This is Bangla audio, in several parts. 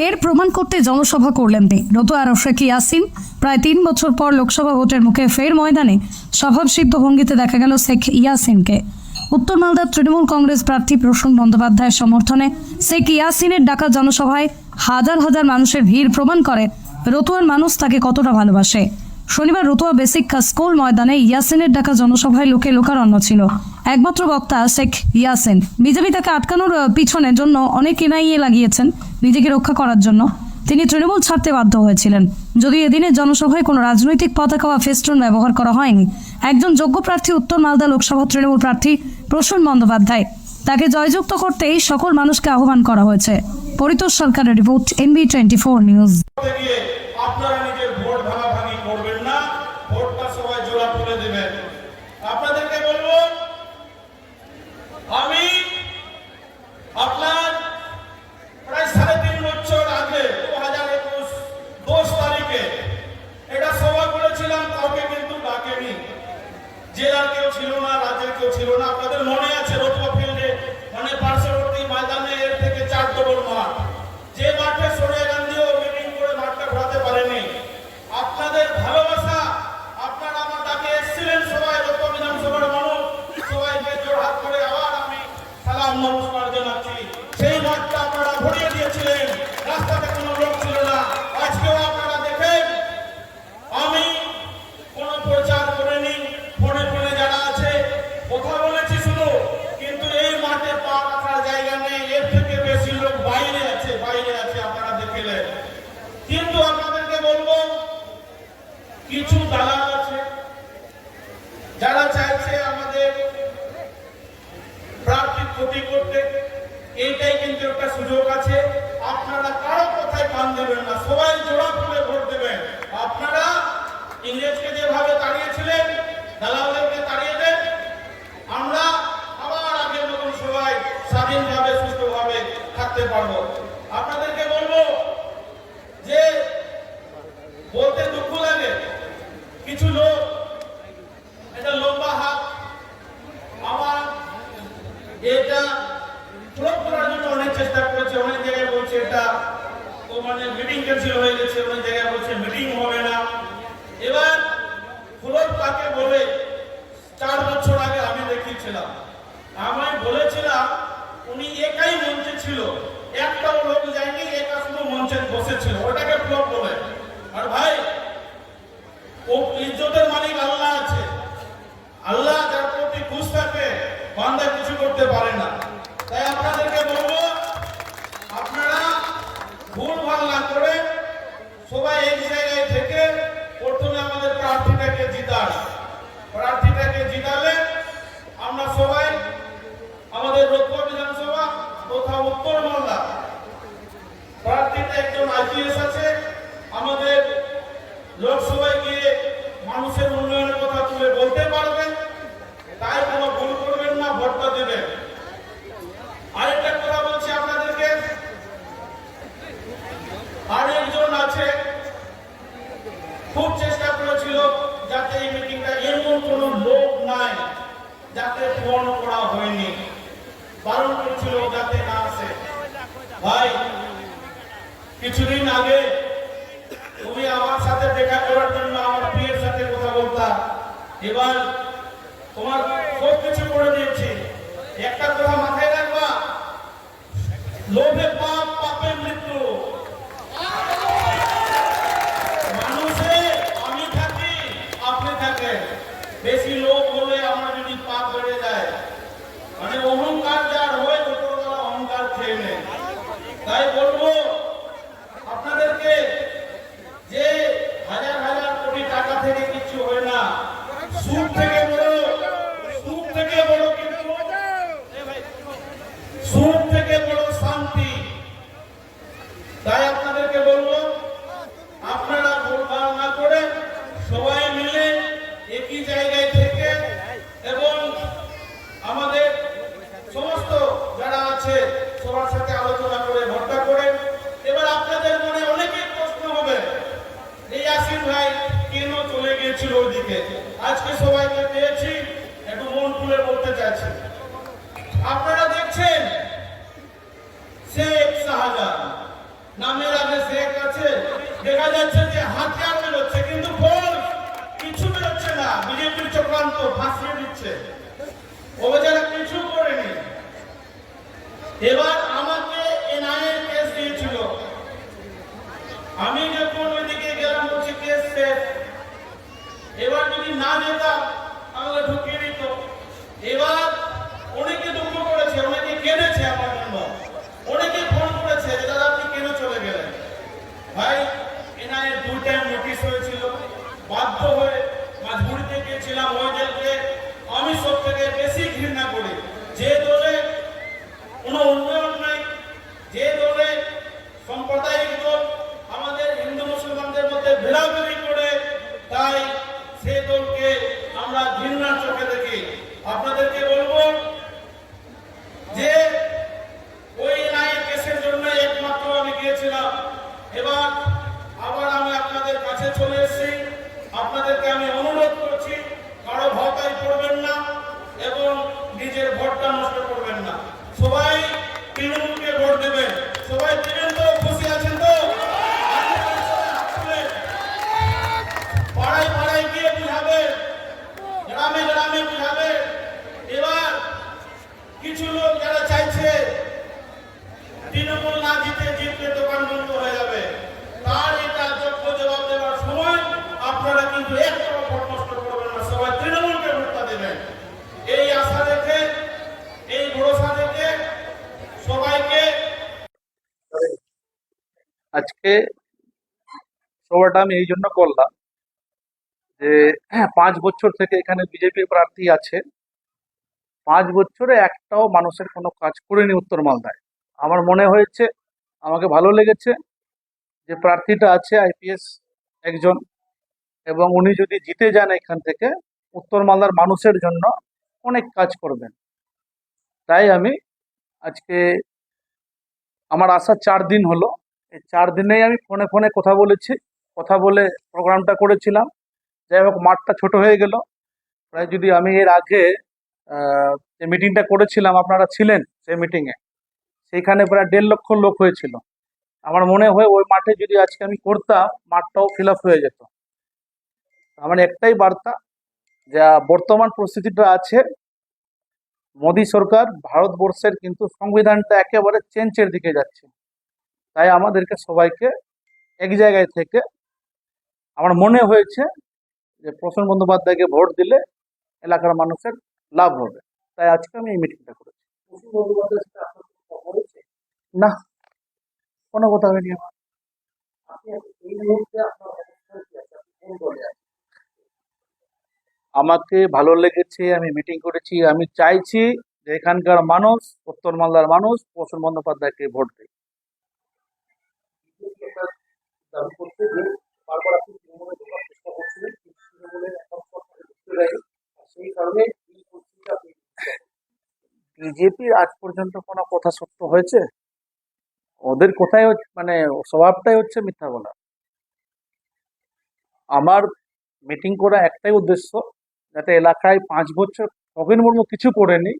ফের প্রমাণ করতে জনসভা করলেন তিনি। রতুয়ার শেখ ইয়াসিন, প্রায় তিন বছর পর লোকসভা ভোটের মুখে ফের ময়দানে স্বভাবসিদ্ধ ভঙ্গিতে দেখা গেল শেখ ইয়াসিনকে। উত্তর মালদার তৃণমূল কংগ্রেস প্রার্থী প্রসূন বন্দ্যোপাধ্যায়ের সমর্থনে শেখ ইয়াসিনের ডাকা জনসভায় হাজার হাজার মানুষের ভিড় প্রমাণ করে রতুয়ার মানুষ তাকে কতটা ভালোবাসে। শনিবার রতুয়া বেসিক স্কুল ময়দানে ইয়াসিনের ডাকা জনসভায় লোকে লোকারণ্য ছিল। একমাত্র বক্তা শেখ ইয়াসিন। বিজেপি তাকে আটকানোর পিছনের জন্য অনেক এনআইএ লাগিয়েছেন নিজেকে রক্ষা করার জন্য। তিনি তৃণমূল ছাড়তে বাধ্য হয়েছিলেন। যদিও এদিনের জনসভায় কোনো রাজনৈতিক পতাকা বা ফেস্টুন ব্যবহার করা হয়নি। একজন যোগ্য প্রার্থী উত্তর মালদা লোকসভা তৃণমূল প্রার্থী প্রসূন বন্দ্যোপাধ্যায়। তাকে জয়যুক্ত করতেই সকল মানুষকে আহ্বান করা হয়েছে। পরিতোষ সরকারের report, NB twenty four news ভাগাভাগি করবেন না ভোটটা সবাই জোড়া তুলে দেবেন। আপনাদেরকে কিছু দালাল আছে? যারা চাইছে আমাদের ক্ষতি করতে, এইটাই কিন্তু একটা সুযোগ আছে। আপনারা কারও কান দেবেন না, সবাই জোড়া ভোট দেবেন। আপনারা ইংরেজকে যেভাবে তাড়িয়েছিলেন, দালালদেরকে তাড়িয়ে দেন, আমরা আবার আগের মতন সবাই স্বাধীনভাবে সুস্থভাবে থাকতে পারব আপনাদেরকে বলব যে বলতে দুঃখ লাগে কিছু লোক এটা লম্বা হাত আমার এটা প্রয়োগ করার জন্য অনেক চেষ্টা করেছে অনেক জায়গায় বলছে এটা ও মানে মিটিং ক্যান্সেল হয়ে গেছে অনেক জায়গায় বলছে মিটিং হবে না এবার ফুলক তাকে বলে চার বছর আগে আমি দেখিয়েছিলাম আমায় বলেছিলাম উনি একাই মঞ্চে ছিল একটাও লোক যায়নি একা শুধু মঞ্চে বসেছিল ওটাকে ফ্লপ বলে আর ভাই ও ইজ্জতের মালিক আল্লাহ আছে আল্লাহ যার প্রতি খুশ থাকে বান্দা কিছু করতে পারে না তাই আপনাদেরকে বলব আপনারা ভুল ভালো না করে সবাই এক জায়গায় থেকে প্রথমে আমাদের প্রার্থীটাকে জিতান প্রার্থীটাকে জিতালে আমরা সবাই আমাদের রতুয়া বিধানসভা তথা উত্তর মালদা প্রার্থীটা একজন আইপিএস আছে আমাদের লোকসভায় গিয়ে মানুষের উন্নয়নের কথা তুলে বলতে পারবেন তাই কোনো ভুল করবেন না ভোটটা দেবেন আরেকটা কথা বলছি আপনাদেরকে আরেকজন আছে খুব চেষ্টা করেছিল যাতে এই মিটিংটা এমন কোনো লোক নাই যাতে ফোন করা হয়নি বারণ করছিল যাতে না আসে ভাই কিছুদিন আগে তুমি আমার সাথে দেখা করার জন্য আমার প্রিয়ের সাথে কথা বলতাম এবার তোমার সব কিছু করে দিয়েছি। একটা কথা মাথায় রাখবা। লোভে পাপ আছে, সবার সাথে আলোচনা করে ভর্তা করে এবার আপনাদের মনে অনেকে প্রশ্ন হবে, এই আসিফ ভাই কেন চলে গিয়েছিল ওইদিকে আজকে সবাইকে পেয়েছি একটু মন খুলে বলতে চাইছি। আপনারা দেখছেন শেখ শাহজাহান। নামের আগে শেখ আছে, দেখা যাচ্ছে যে হাতিয়ার বেরোচ্ছে, কিন্তু ফোন, কিছু বেরোচ্ছে না। বিজেপির চক্রান্ত ফাঁসিয়ে দিচ্ছে। অভিযান এবার আমাকে এনআইএ কেস দিয়েছিল। আমি যখন ওইদিকে গেলাম, হচ্ছে কেস সেফ এবার যদি না যেতাম তাহলে ঢুকিয়ে দিত। এবার অনেকে দুঃখ করেছে, অনেকে কেঁদেছে আমার জন্য। অনেকে ফোন করেছে যে, দাদা, আপনি কেন চলে গেলেন? ভাই, এনআইএ দুই টাইম নোটিশ হয়েছিল। বাধ্য হয়ে মাঝবুড়িতে গিয়েছিলাম ওই আমি সব থেকে বেশি ঘৃণা করি। যে দলে কোনো উন্নয়ন নাই। যে দলে সাম্প্রদায়িক দল আমাদের হিন্দু মুসলমানদের মধ্যে ভেড়াভেড়ি করে, তাই সে দলকে আমরা ঘৃণার চোখে দেখি। আপনাদেরকে বলব যে ওই নাই কেসের জন্য একমাত্র আমি গিয়েছিলাম এবার আবার আমি আপনাদের কাছে চলে এসেছি আপনাদেরকে আমি অনুরোধ করছি কারও ভতায় পড়বেন না এবং নিজের ভোটটা নষ্ট করবেন না সবাই তৃণমূলকে ভোট দেবেন সবাই দেবেন তো খুশি আছেন তো পাড়ায় পাড়ায় গিয়ে বুঝাবে গ্রামে গ্রামে বুঝাবে এবার কিছু লোক যারা চাইছে তৃণমূল না জিতে জিতলে দোকান বন্ধ হয়ে যাবে তার এটা যোগ্য জবাব দেওয়ার সময় আপনারা কিন্তু একটা ভোট নষ্ট করবেন না সবাই তৃণমূলকে ভোটটা দেবেন এই আশা রেখে এই ভরসা রেখে সবাইকে আজকে সভাটা আমি এই জন্য করলাম যে হ্যাঁ পাঁচ বছর থেকে এখানে বিজেপি প্রার্থী আছে। পাঁচ বছরে একটাও মানুষের কোনো কাজ করেনি উত্তর মালদায় আমার মনে হয়েছে, আমাকে ভালো লেগেছে যে প্রার্থীটা আছে, আইপিএস একজন, এবং উনি যদি জিতে যান এখান থেকে উত্তর মালদার মানুষের জন্য অনেক কাজ করবেন। তাই আমি আজকে, আমার আসা চার দিন হলো। এই চার দিনেই আমি ফোনে ফোনে কথা বলেছি। কথা বলে প্রোগ্রামটা করেছিলাম। যাই হোক, মাঠটা ছোট হয়ে গেল। প্রায় যদি আমি এর আগে যে মিটিংটা করেছিলাম, আপনারা ছিলেন সেই মিটিংয়ে সেইখানে প্রায় দেড় লক্ষ লোক হয়েছিল। আমার মনে হয় ওই মাঠে যদি আজকে আমি করতাম, মাঠটাও ফিল হয়ে যেত। আমার একটাই বার্তা, যা বর্তমান পরিস্থিতিটা আছে, মোদী সরকার ভারতবর্ষের কিন্তু সংবিধানটা একেবারে চেঞ্জের দিকে যাচ্ছে। তাই আমাদেরকে সবাইকে এক জায়গায় থেকে আমার মনে হয়েছে যে প্রসন্ন বন্দ্যোপাধ্যায়কে ভোট দিলে এলাকার মানুষের লাভ হবে। তাই আজকে আমি এই মিটিংটা করেছি। না। কোনো কথা হয়নি আমার। আমাকে ভালো লেগেছে আমি মিটিং করেছি। আমি চাইছি যে এখানকার মানুষ উত্তর মালদার মানুষ প্রসন্ন বন্দ্যোপাধ্যায়কে ভোট দেয় বারবার আপনি তৃণমূলে ঢোকার চেষ্টা করছিলেন কিন্তু তৃণমূলের ঢুকতে দেয়নি। সেই কারণে এই বিজেপির আজ পর্যন্ত কোনো কথা সত্য হয়েছে? ওদের কোথায় মানে স্বভাবটাই হচ্ছে মিথ্যা বলা। আমার মিটিং করা একটাই উদ্দেশ্য যাতে এলাকায় পাঁচ বছর খগেন মুর্মু কিছু করেনি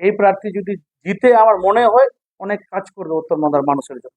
এই প্রার্থী যদি জিতে আমার মনে হয় অনেক কাজ করবে উত্তর মালদার মানুষের জন্য।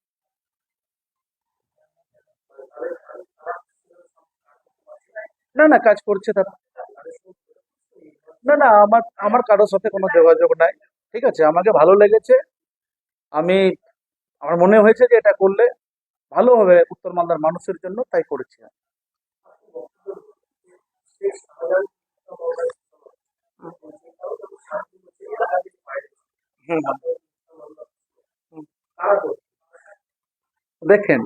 না না, কাজ করছে তারা। না না, আমার আমার কারোর সাথে কোনো যোগাযোগ নাই। ঠিক আছে, আমাকে ভালো লেগেছে। আমি, আমার মনে হয়েছে যে এটা করলে ভালো হবে উত্তর মালদার মানুষের জন্য, তাই করেছি। দেখেন,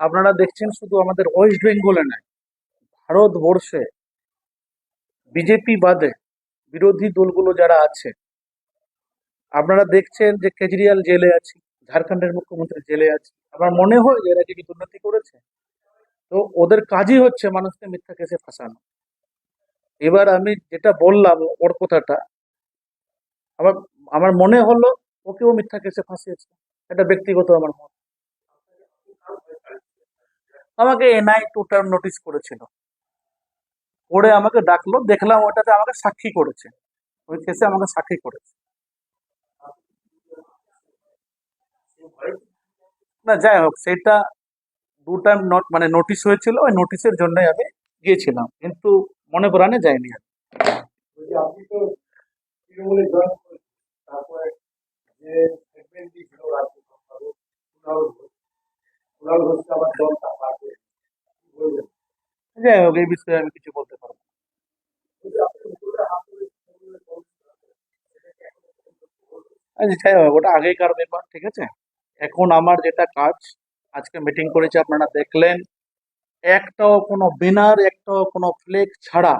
আপনারা দেখছেন শুধু আমাদের ওয়েস্ট বেঙ্গলে নয় ভারতবর্ষে বিজেপি বাদে বিরোধী দলগুলো যারা আছে, আপনারা দেখছেন যে কেজরিওয়াল জেলে আছে, ঝাড়খণ্ডের মুখ্যমন্ত্রী জেলে আছে। আমার মনে হয় যে এরা কি দুর্নীতি করেছে, তো ওদের কাজই হচ্ছে মানুষকে মিথ্যা কেসে ফাঁসানো। এবার আমি যেটা বললাম ওর কথাটা, আমার আমার মনে হলো ওকেও মিথ্যা কেসে ফাঁসিয়েছে, এটা ব্যক্তিগত আমার মত। আমাকে এনআই টু টার্ম নোটিশ করেছিল। করে আমাকে ডাকলো, দেখলাম ওটাতে আমাকে সাক্ষী করেছে ওই কেসে আমাকে সাক্ষী করেছে না, যাই হোক, সেটা দু টাইম মানে নোটিশ হয়েছিল, ওই নোটিশের জন্যই আমি গিয়েছিলাম, কিন্তু মনে প্রাণে যাইনি আমি। যাই হোক, এই বিষয়ে আমি কিছু বলতে পারব আচ্ছা যাই হোক, ওটা আগেকার ব্যাপার, ঠিক আছে? এখন আমার যেটা কাজ, আজকে মিটিং করেছে, আপনারা দেখলেন, একটাও কোনো ব্যানার একটাও কোনো ফ্লেক ছাড়া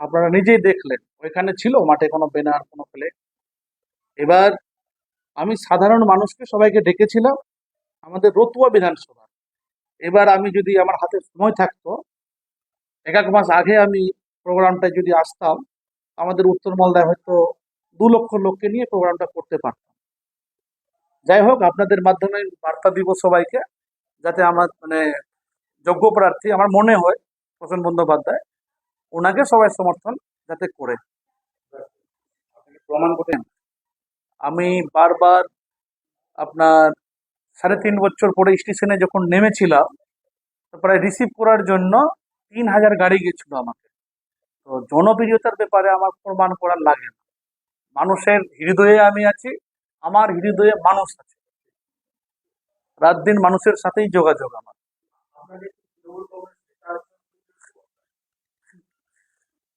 আপনারা নিজেই দেখলেন। ওইখানে ছিল, মাঠে কোনো ব্যানার কোনো ফ্লেক এবার আমি সাধারণ মানুষকে সবাইকে ডেকেছিলাম, আমাদের রতুয়া বিধানসভা। এবার আমি যদি আমার হাতে সময় থাকতো এক এক মাস আগে আমি প্রোগ্রামটা যদি আসতাম আমাদের উত্তর মালদায় হয়তো দু লক্ষ লোককে নিয়ে প্রোগ্রামটা করতে পারতাম। যাই হোক আপনাদের মাধ্যমে বার্তা দিব সবাইকে যাতে আমার মানে যোগ্য প্রার্থী আমার মনে হয় প্রসেন বন্দ্যোপাধ্যায় ওনাকে সবাই সমর্থন যাতে করে। প্রমাণ করতেন? আমি বারবার আপনার সাড়ে তিন বছর পরে স্টেশনে যখন নেমেছিলাম তারপরে রিসিভ করার জন্য তিন হাজার গাড়ি গেছিল আমাকে। তো জনপ্রিয়তার ব্যাপারে আমার প্রমাণ করার লাগে না। মানুষের হৃদয়ে আমি আছি আমার হৃদয়ে মানুষ আছে। রাত দিন মানুষের সাথেই যোগাযোগ আমার।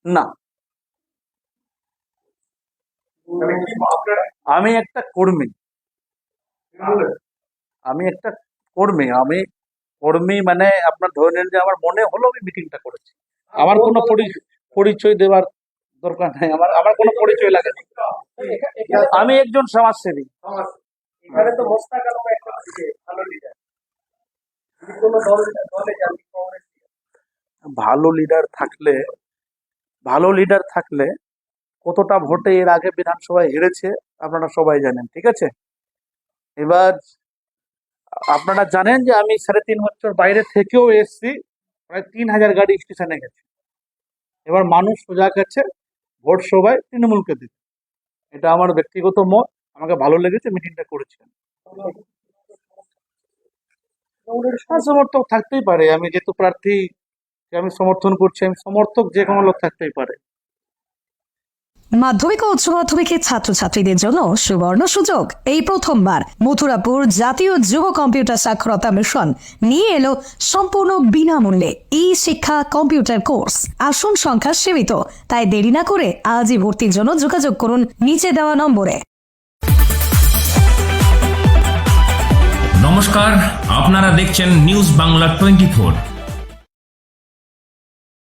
না। আমি একটা কর্মী। আমি একটা কর্মী আমি কর্মী মানে আপনার ধরে নেন যে আমার মনে হলো আমি মিটিংটা করেছি। আমার কোনো পরি- পরিচয় দেওয়ার দরকার নাই আমার আমার কোনো পরিচয় লাগে না। আমি একজন সমাজসেবী। এখানে তো মোস্তাক আলম একটা ভালো লিডার কোনো দলে যান ভালো লিডার থাকলে ভালো লিডার থাকলে কতটা ভোটে এর আগে বিধানসভায় হেরেছে আপনারা সবাই জানেন ঠিক আছে? এবার আপনারা জানেন যে আমি সাড়ে তিন বছর বাইরে থেকেও এসেছি, প্রায় তিন হাজার গাড়ি স্টেশনে গেছে। এবার মানুষ সোজা গেছে ভোট সবাই তৃণমূলকে দিতে। এটা আমার ব্যক্তিগত মত, আমাকে ভালো লেগেছে, মিটিংটা করেছেন সমর্থক থাকতেই পারে, আমি যেহেতু প্রার্থী আমি সমর্থন করছি, আমি সমর্থক যে কোনো লোক থাকতেই পারে। মাধ্যমিক ও উচ্চ মাধ্যমিকের ছাত্রছাত্রীদের জন্য সুবর্ণ সুযোগ। এই প্রথমবার মথুরাপুর জাতীয় যুব কম্পিউটার সাক্ষরতা মিশন নিয়ে এলো সম্পূর্ণ বিনামূল্যে ই শিক্ষা কম্পিউটার কোর্স। আসন সংখ্যা সীমিত, তাই দেরি না করে আজই ভর্তির জন্য যোগাযোগ করুন নিচে দেওয়া নম্বরে। নমস্কার, আপনারা দেখছেন নিউজ বাংলা টোয়েন্টি